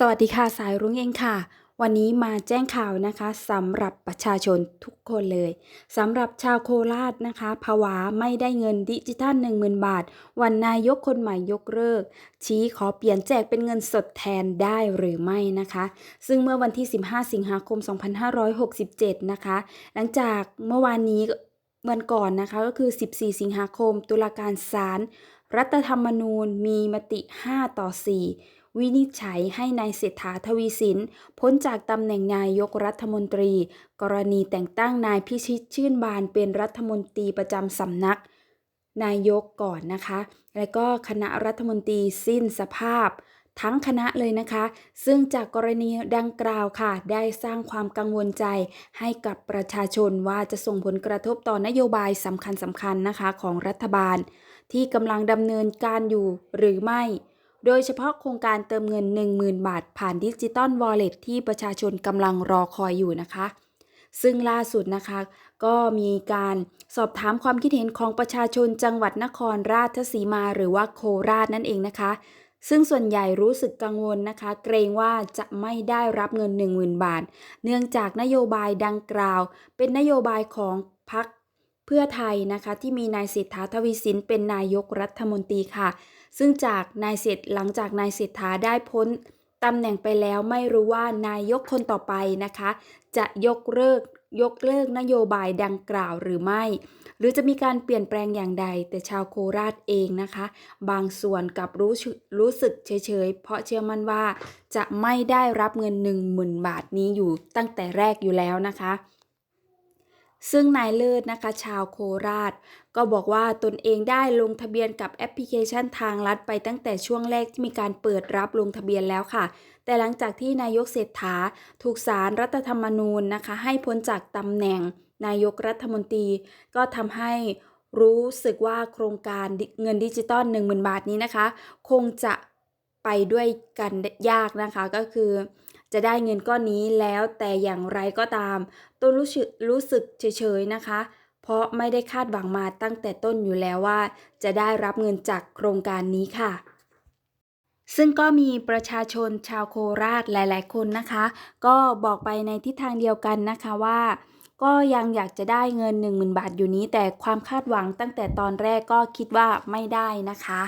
สวัสดีค่ะสายรุ้งเองค่ะ วันนี้มาแจ้งข่าวนะคะสำหรับประชาชนทุกคนเลยสำหรับชาวโคราชนะคะภาวะไม่ได้เงินดิจิทัล 10,000 บาท วันนายกคนใหม่ยกเลิก ชี้ขอเปลี่ยนแจกเป็นเงินสดแทนได้หรือไม่นะคะ ซึ่งเมื่อวันที่ 15 สิงหาคม 2567 นะคะ หลังจากเมื่อวานนี้วันก่อนนะคะก็คือ 14 สิงหาคม ตุลาการศาลรัฐธรรมนูญมีมติ 5 ต่อ 4 วินิจฉัยให้นายเศรษฐาทวีสิน พ้นจากตำแหน่งนายกรัฐมนตรี กรณีแต่งตั้งนายพิชิตชื่นบานเป็นรัฐมนตรีประจำสำนัก นายกก่อนนะคะ และก็คณะรัฐมนตรีสิ้นสภาพ ทั้งคณะเลยนะคะ ซึ่งจากกรณีดังกล่าวค่ะ ได้สร้างความกังวลใจให้กับประชาชนว่าจะส่งผลกระทบต่อนโยบายสำคัญสำคัญนะคะของรัฐบาล ที่กำลังดำเนินการอยู่หรือไม่ โดยเฉพาะโครงการเติมเงิน 10,000 บาท ผ่านดิจิตอลวอลเล็ตที่ประชาชนกำลังรอคอยอยู่นะคะ ซึ่งล่าสุดนะคะ ก็มีการสอบถามความคิดเห็นของประชาชนจังหวัดนครราชสีมาหรือว่าโคราชนั่นเองนะคะ ซึ่งส่วนใหญ่รู้สึกกังวลนะคะ เกรงว่าจะไม่ได้รับเงิน 10,000 บาท เนื่องจากนโยบายดังกล่าว เป็นนโยบายของพรรคเพื่อไทยนะคะ ที่มีนายเศรษฐาทวีสินเป็นนายกรัฐมนตรีค่ะ ซึ่งจากนายเศรษหลังจากนายเศรษฐาได้พ้นตำแหน่งไปแล้วไม่รู้ว่านายกคนต่อไปนะคะ จะยกเลิกยกเลิกนโยบายดังกล่าวหรือไม่ หรือจะมีการเปลี่ยนแปลงอย่างใด แต่ชาวโคราชเองนะคะ บางส่วนกับรู้รู้สึกเฉยๆ เพราะเชื่อมั่นว่าจะไม่ได้รับเงิน 10,000 บาทนี้อยู่ตั้งแต่แรกอยู่แล้วนะคะ ซึ่งนายเลิศนะคะชาวโคราช ก็บอกว่าตนเองได้ลงทะเบียนกับแอปพลิเคชันทางลัดไปตั้งแต่ช่วงแรกที่มีการเปิดรับลงทะเบียนแล้วค่ะ แต่หลังจากที่นายกเศรษฐาถูกศารรัฐธรรมนูญนะคะ ให้พ้นจากตำแหน่ง นายกรัฐมนตรี ก็ทำให้รู้สึกว่าโครงการเงินดิจิตอล10,000 บาทนี้นะคะ คงจะไปด้วยกันยากนะคะก็คือ จะได้เงินก้อนนี้แล้วแต่อย่างไรก็ตามต้นรู้สึกรู้สึกเฉยๆนะคะ เพราะไม่ได้คาดหวังมาตั้งแต่ต้นอยู่แล้วว่า จะได้รับเงินจากโครงการนี้ค่ะซึ่งก็มีประชาชนชาวโคราชหลาย ๆ คนนะคะ ก็บอกไปในทิศทางเดียวกันนะคะว่า ก็ยังอยากจะได้เงิน 10,000 บาทอยู่นี้ แต่ความคาดหวังตั้งแต่ตอนแรกก็คิดว่าไม่ได้นะคะ